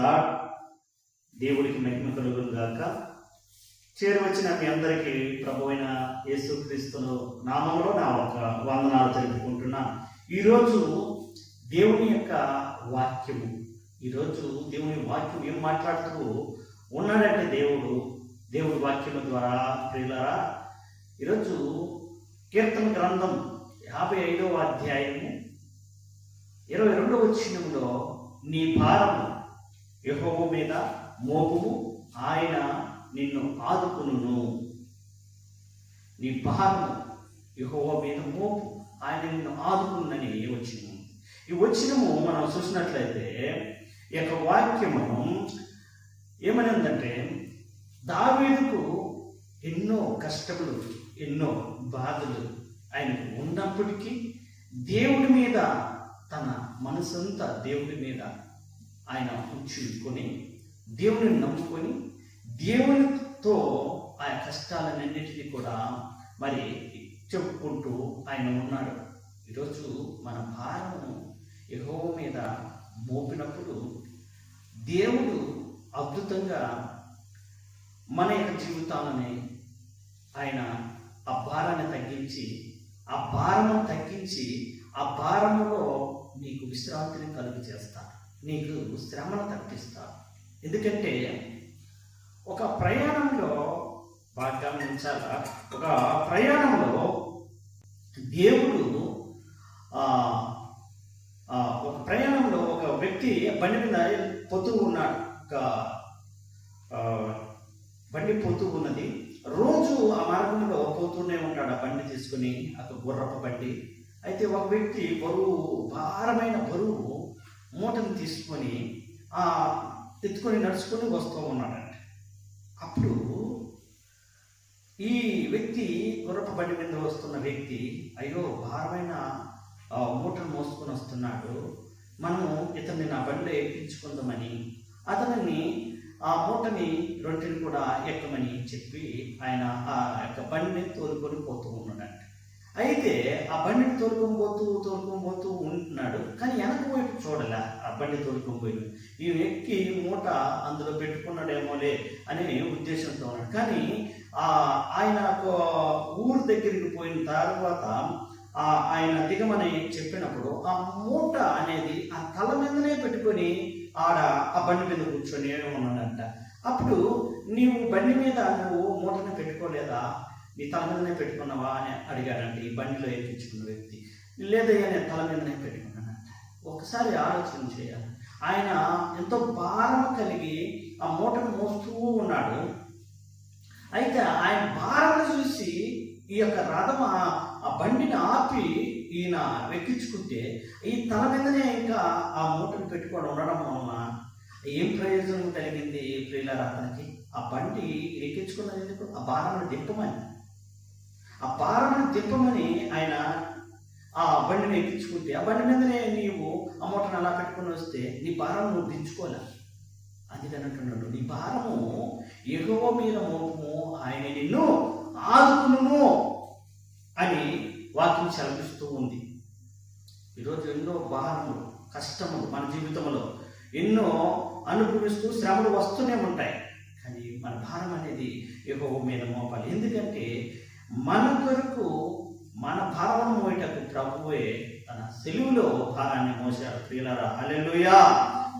God దేవుడికి మహిమ కలుగును గాక. చేరువచ్చిన మీ అందరికీ ప్రభు అయిన యేసుక్రీస్తును నామంలో నా ఒక వందనాలు తెలుపుకుంటున్నా. ఈరోజు దేవుని యొక్క వాక్యము. ఈరోజు దేవుని వాక్యం ఏం మాట్లాడుతూ ఉన్నాడంటే దేవుడు దేవుడి వాక్యం ద్వారా ప్రియులరా ఈరోజు కీర్తన గ్రంథం యాభై ఐదవ అధ్యాయము ఇరవై రెండవ వచ్చినంలో నీ భారము యహోవు మీద మోపుము ఆయన నిన్ను ఆదుకును నీ భారము యెహోవా మీద మోపు ఆయన నిన్ను ఆదుకున్నని వచ్చినము ఈ వచ్చినము మనం చూసినట్లయితే ఈ యొక్క వాక్యము ఏమని ఉందంటే దావీదుకు ఎన్నో కష్టములు ఎన్నో బాధలు ఆయనకు ఉన్నప్పటికీ దేవుడి మీద తన మనసంతా దేవుడి మీద ఆయన కూర్చుని దేవుని నమ్ముకొని దేవునితో ఆ కష్టాలన్నింటినీ కూడా మరి చెప్పుకుంటూ ఆయన ఉన్నాడు. ఈరోజు మన భారము యహో మీద మోపినప్పుడు దేవుడు అద్భుతంగా మన యొక్క జీవితాలని ఆయన ఆ భారాన్ని తగ్గించి ఆ భారము తగ్గించి ఆ భారములో నీకు విశ్రాంతిని కలుగు చేస్తాను నీకు శ్రమను తప్పిస్తాను ఎందుకంటే ఒక ప్రయాణంలో బాగా గమనించాలా ఒక ప్రయాణంలో దేవుడు ఒక ప్రయాణంలో ఒక వ్యక్తి బండి మీద పొత్తు ఉన్నాడు. ఒక బండి పోతూ ఉన్నది. రోజు ఆ మార్గంలో పోతూనే ఉంటాడు ఆ బండి తీసుకుని ఒక గుర్రపు బండి. అయితే ఒక వ్యక్తి బరువు భారమైన బరువు మూటను తీసుకొని ఆ ఎత్తుకొని నడుచుకొని వస్తూ ఉన్నాడంట. అప్పుడు ఈ వ్యక్తి గుర్రప బండి మీద వస్తున్న వ్యక్తి అయ్యో భారమైన మూటను మోసుకొని వస్తున్నాడు. మనము ఇతన్ని నా బండిలో ఎక్కించుకుందామని అతనిని ఆ మూటని రొట్టెని కూడా ఎక్కమని చెప్పి ఆయన ఆ యొక్క బండిని తోలుకొని పోతూ ఉన్నాడంట. అయితే ఆ బండిని తోలుకొని పోతూ తోలుకొని పోతూ బండి తోలుకొని పోయింది ఈ వ్యక్తి మూట అందులో పెట్టుకున్నాడేమోలే అనే ఉద్దేశంతో ఉన్నాడు. కానీ ఆ ఆయన ఒక ఊరు దగ్గరికి పోయిన తర్వాత ఆ ఆయన దిగమని చెప్పినప్పుడు ఆ మూట అనేది ఆ తల మీదనే పెట్టుకొని ఆడ ఆ బండి మీద కూర్చొని ఉన్నాడంట అప్పుడు నీవు బండి మీద నువ్వు మూటని పెట్టుకోలేదా? నీ తల మీదనే పెట్టుకున్నావా? అని అడిగాడండి ఈ బండిలో ఎక్కించుకున్న వ్యక్తి. లేదయ్యా నేను తల మీదనే పెట్టుకున్నాను. ఒకసారి ఆలోచన చేయాలి. ఆయన ఎంతో భారం కలిగి ఆ మూటను మోస్తూ ఉన్నాడు. అయితే ఆయన భారం చూసి ఈ యొక్క రథం ఆ- బండిని ఆపి ఈయన వెక్కించుకుంటే ఈ తన మీదనే ఇంకా ఆ మూటను పెట్టుకొని ఉండడం వలన ఏం ప్రయోజనం కలిగింది ప్రియుల అతనికి? ఆ బండి ఎక్కించుకున్నది ఎందుకు? ఆ భారమును దింపమని. ఆ భారమును దింపమని ఆయన ఆ బండిని ఎక్కించుకుంటే ఆ బండి మీదనే నీవు ఆ మూటను అలా పెట్టుకొని వస్తే నీ భారం నువ్వు దించుకోలే అందుకని అంటున్నాడు. నీ భారము ఎగువ మీద మోపము ఆయన నిన్ను ఆదుకును అని వాక్యం సెలవిస్తూ ఉంది. ఈరోజు ఎన్నో భారములు కష్టములు మన జీవితంలో ఎన్నో అనుభవిస్తూ శ్రమలు వస్తూనే ఉంటాయి. కానీ మన భారం అనేది ఎగువ మీద మోపాలి. ఎందుకంటే మన కొరకు మన భారం మోయటకు ప్రభువే తన సెలువులో భారాన్ని మోసాడు ప్రియులారా హల్లెలూయా!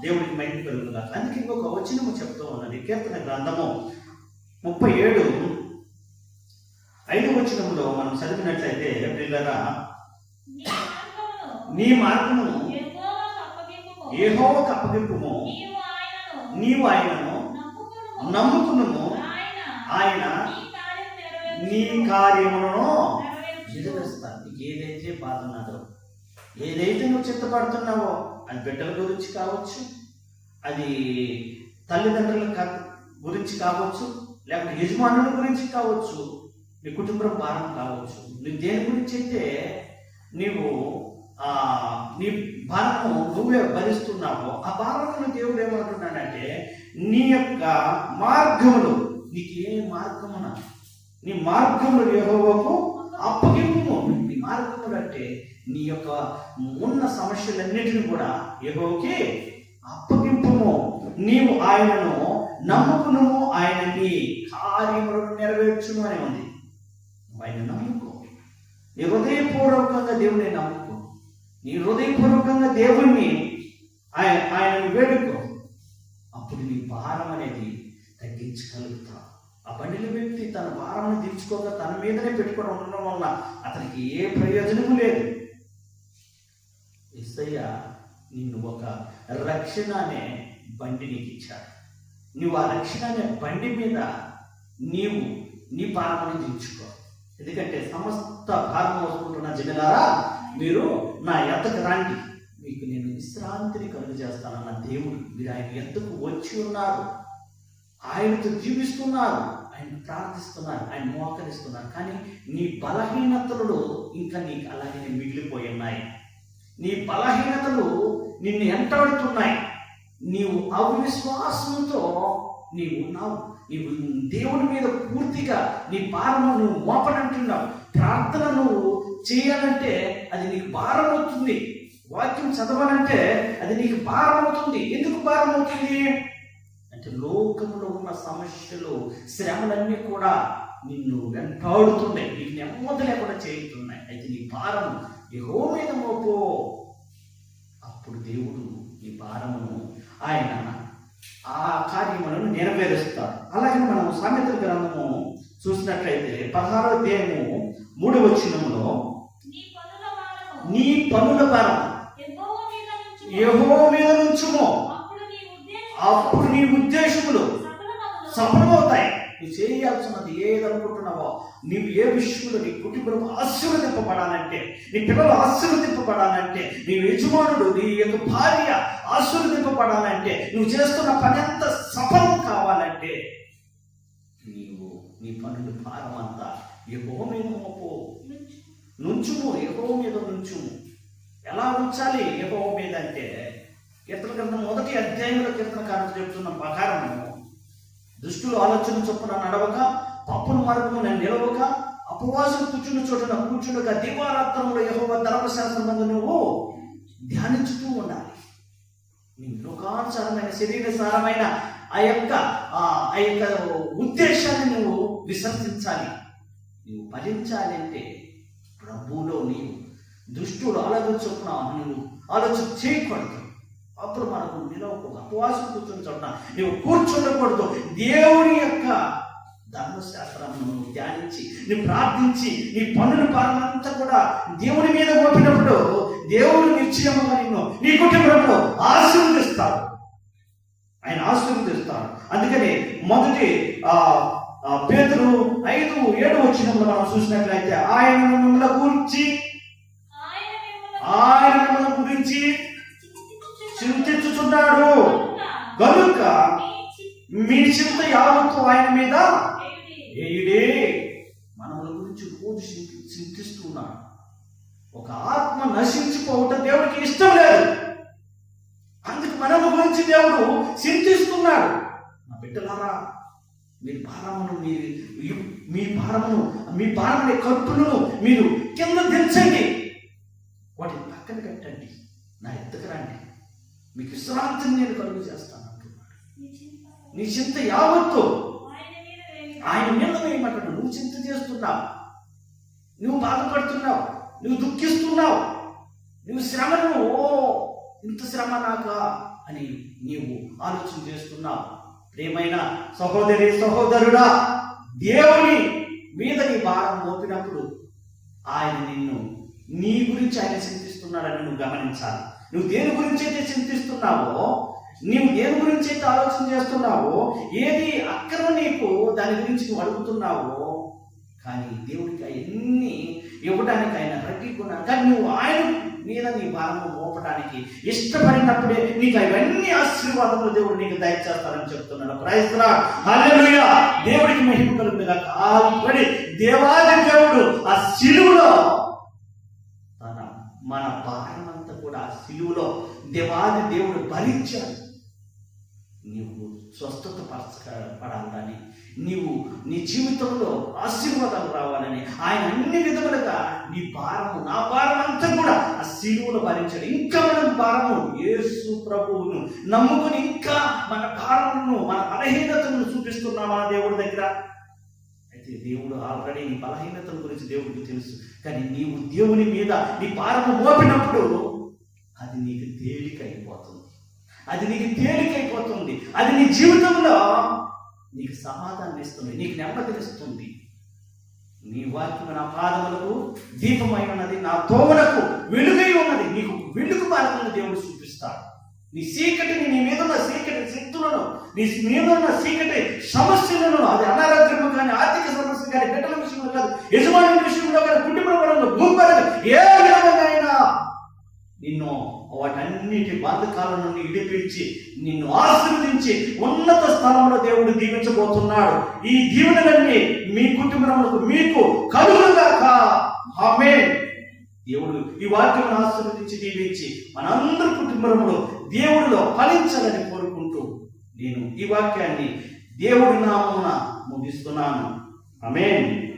దేవుడికి మహిమ కలుగుగా అందుకే ఇంకొక వచనము చెప్తూ ఉన్నది. కీర్తన గ్రంథము ముప్పై ఏడు ఐదు వచనంలో మనం చదివినట్లయితే ప్రియులరా నీ మార్గమును. ఏహోవకు అప్పగింపుము నీవు ఆయనను. నమ్ముకును ఆయన నీ కార్యములను నెరవేర్చును. ఏదైతే బాధ ఉన్నదో ఏదైతే నువ్వు చిత్తపడుతున్నావో అది బిడ్డల గురించి కావచ్చు అది తల్లిదండ్రుల క- గురించి కావచ్చు లేకపోతే యజమానుల గురించి కావచ్చు నీ కుటుంబం భారం కావచ్చు నువ్వు దేని గురించి అయితే నీవు ఆ నీ భారము నువ్వే భరిస్తున్నావో ఆ భారమును దేవుడు ఏమంటున్నాడంటే నీ యొక్క మార్గములు నీకు ఏ మార్గమున నీ మార్గములు యహోవకు నీ యొక్క ఉన్న సమస్యలన్నిటిని కూడా యెహోవాకి అప్పగింపుము. నీవు ఆయనను నమ్ముకును ఆయనకి కార్యములను నెరవేర్చును అని ఉంది. ఆయన నమ్ముకో. నీ హృదయపూర్వకంగా దేవుని నమ్ముకో. నీ హృదయపూర్వకంగా దేవుణ్ణి ఆయన ఆయనను వేడుకో. అప్పుడు నీ భారం అనేది తగ్గించగలుగుతా. ఆ బండిల వ్యక్తి తన భారాన్ని తీర్చుకోక తన మీదనే పెట్టుకొని ఉండడం వల్ల అతనికి ఏ ప్రయోజనము లేదు. ఇస్తయ్య నిన్ను ఒక రక్షణ అనే బండి నీకు ఇచ్చాడు నువ్వు ఆ రక్షణ అనే బండి మీద నీవు నీ భారాన్ని దించుకో ఎందుకంటే సమస్త భారం వస్తున్న జనలారా మీరు నా ఎద్దకు రండి. మీకు నేను విశ్రాంతిని కలుగు చేస్తానన్న దేవుడు మీరు ఆయన ఎద్దకు వచ్చి ఉన్నారు. ఆయనతో జీవిస్తున్నారు. ఆయన ప్రార్థిస్తున్నారు. ఆయన మోకరిస్తున్నారు. కానీ నీ బలహీనతలు ఇంకా నీకు అలాగే మిగిలిపోయి ఉన్నాయి. నీ బలహీనతలు నిన్ను ఎంటాడుతున్నాయి నీవు అవిశ్వాసంతో నీవు ఉన్నావు. నీవు దేవుని మీద పూర్తిగా నీ భారము నువ్వు మోపనంటున్నావు. ప్రార్థన నువ్వు చేయాలంటే అది నీకు భారం అవుతుంది వాక్యం చదవాలంటే అది నీకు భారం అవుతుంది ఎందుకు భారం అవుతుంది అంటే లోకంలో ఉన్న సమస్యలు శ్రమలన్నీ కూడా నిన్ను వెంటాడుతున్నాయి. నీకు నెమ్మది లేకుండా చేయుతున్నాయి అయితే నీ భారం యెహోవా మీద మోపో. అప్పుడు దేవుడు ఈ భారమును ఆయన ఆ కార్యములను నెరవేరుస్తాడు. అలాగే మనం సామెతల గ్రంథము చూసినట్లయితే పదహారో అధ్యాయము మూడవ వచనంలో నీ పనుల భారం యెహోవా మీద నుంచుము. అప్పుడు నీ ఉద్దేశములు. సఫలమవుతాయి. నువ్వు చేయాల్సినది ఏదనుకుంటున్నావో నీవు ఏ విషయంలో నీ కుటుంబం ఆశీర్వదింపబడాలంటే నీ పిల్లలు ఆశీర్వదింపబడాలంటే నీ యజమానుడు నీ యొక్క భార్య ఆశీర్వదింపబడాలంటే నువ్వు చేస్తున్న పని అంత సఫలం కావాలంటే నీవు నీ పనులు భారం అంతా ఎగో మీద మోపు. నుంచుము ఎగో మీద నుంచుము. ఎలా ఉంచాలి ఎగో మీద అంటే కీర్తన గ్రంథం మొదటి అధ్యాయంలో కీర్తనకారుడు చెప్తున్న ప్రకారము దుష్టులు ఆలోచన చొప్పున నడవక పప్పును మార్గము నేను నిలవక అపవాసం కూర్చున్న చోటున కూర్చుండగా దివారాత్రంలో యహోవ ధర్మశాస్త్రం మందు నువ్వు ధ్యానించుతూ ఉండాలి. నీ లోకానుసారమైన శరీర సారమైన ఆ యొక్క ఆ యొక్క ఉద్దేశాన్ని నువ్వు విసర్జించాలి. నువ్వు భరించాలి అంటే ప్రభువులో నీవు దుష్టుడు ఆలోచన చొప్పున నువ్వు ఆలోచన చేయకూడదు. అప్పుడు మనకు ఉపవాసం కూర్చొని చోట నువ్వు కూర్చుండకూడదు. దేవుని యొక్క ధర్మశాస్త్రాన్ని నువ్వు ధ్యానించి నువ్వు ప్రార్థించి నీ పనుల భారమంతా కూడా దేవుని మీద మోపినప్పుడు దేవుడు నిశ్చయముగా నిన్ను నీ కుటుంబంలో ఆశీర్వదిస్తాడు. ఆయన ఆశీర్వదిస్తాడు. అందుకని మొదటి పేతురు ఐదు ఏడు వచ్చినప్పుడు మనం చూసినట్లయితే ఆయన మిమ్మల్ని గురించి ఆయన మిమ్మల్ని గురించి చింతించుచున్నాడు. కనుక మీ చింత యావత్తు ఆయన మీద ఏడే ఏయుడే. మనముల గురించి రోజు చింతిస్తున్నాడు ఒక ఆత్మ నశించిపోవటం దేవుడికి ఇష్టం లేదు. అందుకు మనము గురించి దేవుడు చింతిస్తున్నాడు. నా బిడ్డలారా మీ భారమును మీరు మీ భారమును మీ భారముని కట్టును మీరు కింద దించండి. వాటిని పక్కన కట్టండి నా ఎత్తుకు రండి. మీకు విశ్రాంతిని నేను కలుగు చేస్తాను అంటున్నాడు. నీ చింత యావత్తు ఆయన మీద వేయి. ఆయన మీద వేయమంటాడు నువ్వు చింత చేస్తున్నావు. నువ్వు బాధపడుతున్నావు. నువ్వు దుఃఖిస్తున్నావు. నువ్వు శ్రమను ఓ ఇంత శ్రమ నాకా అని నీవు ఆలోచన చేస్తున్నావు. ప్రేమైన సహోదరి సహోదరుడా దేవుని మీద నీ భారం మోపినప్పుడు ఆయన నిన్ను నీ గురించి ఆయన చింతిస్తున్నాడని నువ్వు గమనించాలి. నువ్వు దేని గురించి అయితే చింతిస్తున్నావో నీవు దేని గురించి అయితే ఆలోచన చేస్తున్నావో ఏది అక్కడ నీకు దాని గురించి నువ్వు అడుగుతున్నావో కానీ దేవుడికి అవన్నీ ఇవ్వడానికి ఆయన రెడ్డి కానీ నువ్వు ఆయన మీద నీ భారము మోపడానికి ఇష్టపడినప్పుడే నీకు అవన్నీ ఆశీర్వాదములు దేవుడు నీకు దయచేస్తారని చెప్తున్నాడు. ప్రైస్రా హల్లెలూయా దేవుడికి మహిమ కలుగుతుంది కాల్పడి దేవాది దేవుడు ఆ శిలువులో తన మన భారమంతా కూడా ఆ దేవాది దేవుడు భరించాడు. నీవు స్వస్థత పరచ పడాలని నీవు నీ జీవితంలో ఆశీర్వాదం రావాలని ఆయన అన్ని విధములుగా నీ భారము నా భారం అంతా కూడా ఆ శిలువును భరించాడు. ఇంకా మనం భారము యేసు ప్రభువును నమ్ముకుని ఇంకా మన భారమును మన బలహీనతను చూపిస్తున్నామా దేవుడి దగ్గర? అయితే దేవుడు ఆల్రెడీ నీ బలహీనతల గురించి దేవుడికి తెలుసు. కానీ నీవు దేవుని మీద నీ భారము మోపినప్పుడు అది నీకు తేలిక అయిపోతుంది అది నీకు తేలిక అయిపోతుంది అది నీ జీవితంలో నీకు సమాధానం ఇస్తుంది నీకు నెమ్మదినిస్తుంది. నీ వాక్యం నా పాదములకు దీపమై ఉన్నది నా తోమలకు వెలుగై ఉన్నది నీకు వెలుగు మార్గంలో దేవుడు చూపిస్తాడు. నీ చీకటిని నీ మీద ఉన్న చీకటి శక్తులను నీ మీద ఉన్న చీకటి సమస్యలను అది అనారోగ్యము కానీ ఆర్థిక సమస్య కానీ బిడ్డల విషయంలో కాదు యజమాని విషయంలో కానీ కుటుంబ పరంలో భూపరంగా ఏ నిన్ను వాటన్నిటి బాధకాల నుండి ఇడిపించి నిన్ను ఆశీర్వదించి ఉన్నత స్థలంలో దేవుడు దీవించబోతున్నాడు. ఈ దీవెనలన్నీ మీ కుటుంబములకు మీకు కలుగుగాక ఆమె దేవుడు ఈ వాక్యం ఆశీర్వదించి దీవించి మనందరి కుటుంబంలో దేవుడిలో ఫలించాలని కోరుకుంటూ నేను ఈ వాక్యాన్ని దేవుడి నామమున ముగిస్తున్నాను. ఆమేన్.